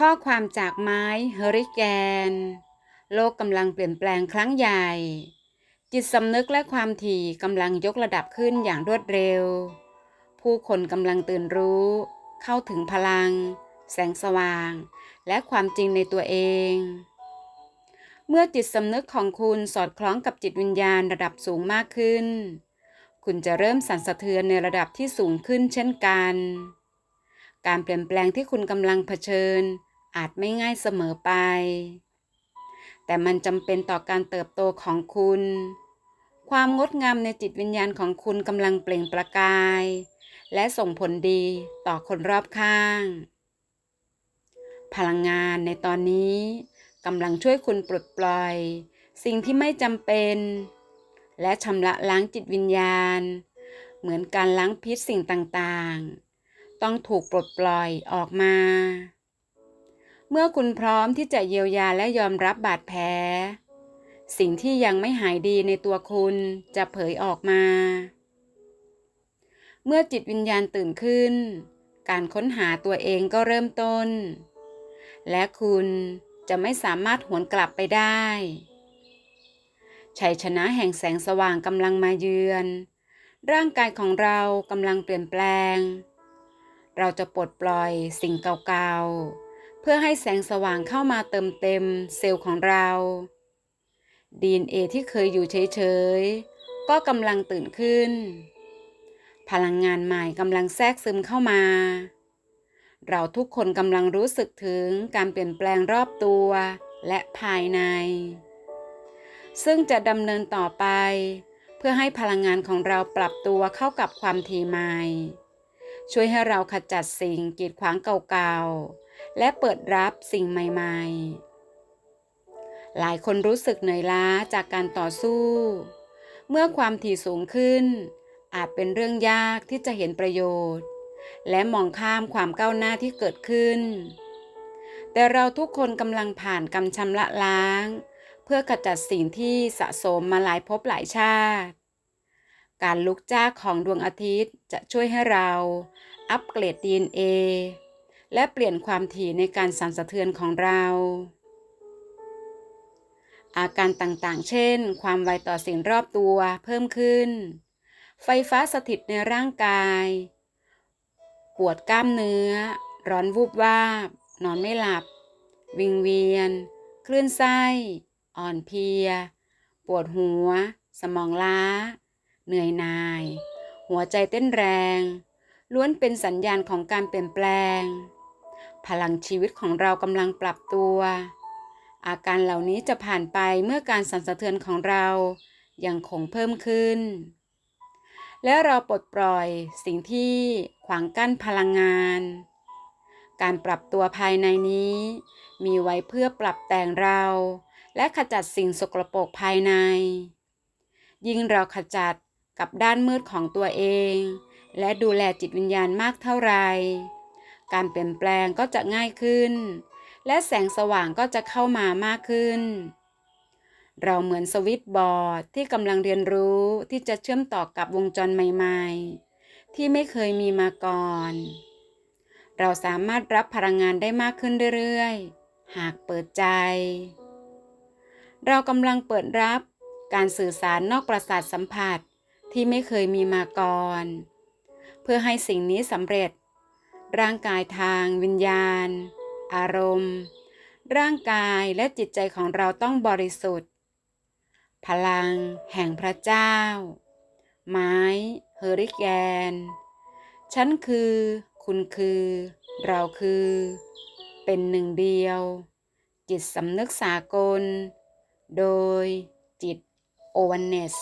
ข้อความจากไม้เฮอริแกน โลกกำลังเปลี่ยนแปลงครั้งใหญ่ จิตสำนึกและความถี่กำลังยกระดับขึ้นอย่างรวดเร็ว ผู้คนกำลังตื่นรู้ เข้าถึงพลัง แสงสว่าง และความจริงในตัวเอง เมื่อจิตสำนึกของคุณสอดคล้องกับจิตวิญญาณระดับสูงมากขึ้น คุณจะเริ่มสั่นสะเทือนในระดับที่สูงขึ้นเช่นกัน การเปลี่ยนแปลงที่คุณกำลังเผชิญ อาจไม่ง่ายเสมอไป แต่มันจำเป็นต่อการเติบโตของคุณ ความงดงามในจิตวิญญาณของคุณกำลังเปล่งประกาย และส่งผลดีต่อคนรอบข้าง พลังงานในตอนนี้กำลังช่วยคุณปลดปล่อย สิ่งที่ไม่จำเป็น และชำระล้างจิตวิญญาณ เหมือนการล้างพิษสิ่งต่างๆ ต้องถูกปลดปล่อยออกมา เมื่อคุณพร้อมที่จะเยียวยาและยอมรับบาดแผล สิ่งที่ยังไม่หายดีในตัวคุณจะเผยออกมา เมื่อจิตวิญญาณตื่นขึ้น การค้นหาตัวเองก็เริ่มต้น และคุณจะไม่สามารถหวนกลับไปได้ชัยชนะแห่งแสงสว่างกำลังมาเยือน ร่างกายของเรากำลังเปลี่ยนแปลง เราจะปลดปล่อยสิ่งเก่าๆ เพื่อให้แสงสว่างเข้ามาเติมเต็มเซลล์ของเรา DNA ที่เคยอยู่เฉยๆ ก็กำลังตื่นขึ้น พลังงานใหม่กำลังแทรกซึมเข้ามา เราทุกคนกำลังรู้สึกถึงการเปลี่ยนแปลงรอบตัวและภายใน ซึ่งจะดำเนินต่อไป เพื่อให้พลังงานของเราปรับตัวเข้ากับความถี่ใหม่ ช่วยให้เราขจัดสิ่งกีดขวางเก่าๆ และเปิดรับสิ่งใหม่ๆ หลายคนรู้สึกเหนื่อยล้าจากการต่อสู้ เมื่อความถี่สูงขึ้น อาจเป็นเรื่องยากที่จะเห็นประโยชน์ และมองข้ามความก้าวหน้าที่เกิดขึ้น แต่เราทุกคนกำลังผ่านกำชำระล้าง เพื่อขจัดสิ่งที่สะสมมาหลายภพหลายชาติ การลุกจ้าของดวงอาทิตย์จะช่วยให้เราอัปเกรด DNA และเปลี่ยนความถี่ในการสั่นสะเทือนของเรา อาการต่างๆ เช่น ความไวต่อสิ่งรอบตัวเพิ่มขึ้น ไฟฟ้าสถิตในร่างกาย ปวดกล้ามเนื้อ ร้อนวูบวาบ นอนไม่หลับ วิงเวียน คลื่นไส้ อ่อนเพลีย ปวดหัว สมองล้า เหนื่อยหน่าย หัวใจเต้นแรง ล้วนเป็นสัญญาณของการเปลี่ยนแปลง พลังชีวิตของเรากำลังปรับตัว อาการเหล่านี้จะผ่านไปเมื่อการสั่นสะเทือนของเรายังคงเพิ่มขึ้น และเราปลดปล่อยสิ่งที่ขวางกั้นพลังงาน การปรับตัวภายในนี้ มีไว้เพื่อปรับแต่งเรา และขจัดสิ่งสกรปรกภายใน ยิ่งเราขจัด กับด้านมืดของตัวเอง และดูแลจิตวิญญาณมากเท่าไร การเปลี่ยนแปลงก็จะง่ายขึ้น และแสงสว่างก็จะเข้ามามากขึ้น เราเหมือนสวิตช์บอร์ดที่กำลังเรียนรู้ที่จะเชื่อมต่อกับวงจรใหม่ๆ ที่ไม่เคยมีมาก่อน เราสามารถรับพลังงานได้มากขึ้นเรื่อยๆ หากเปิดใจ เรากำลังเปิดรับการสื่อสารนอกประสาทสัมผัส ที่ไม่เคยมีมาก่อน เพื่อให้สิ่งนี้สำเร็จ ร่างกายทาง วิญญาณ อารมณ์ ร่างกายและจิตใจของเราต้องบริสุทธิ์ พลัง แห่งพระเจ้า ไม้ เฮอริแกน ฉันคือ คุณคือ เราคือ เป็นหนึ่งเดียว จิตสำนึกสากล โดยจิตโอวันเนส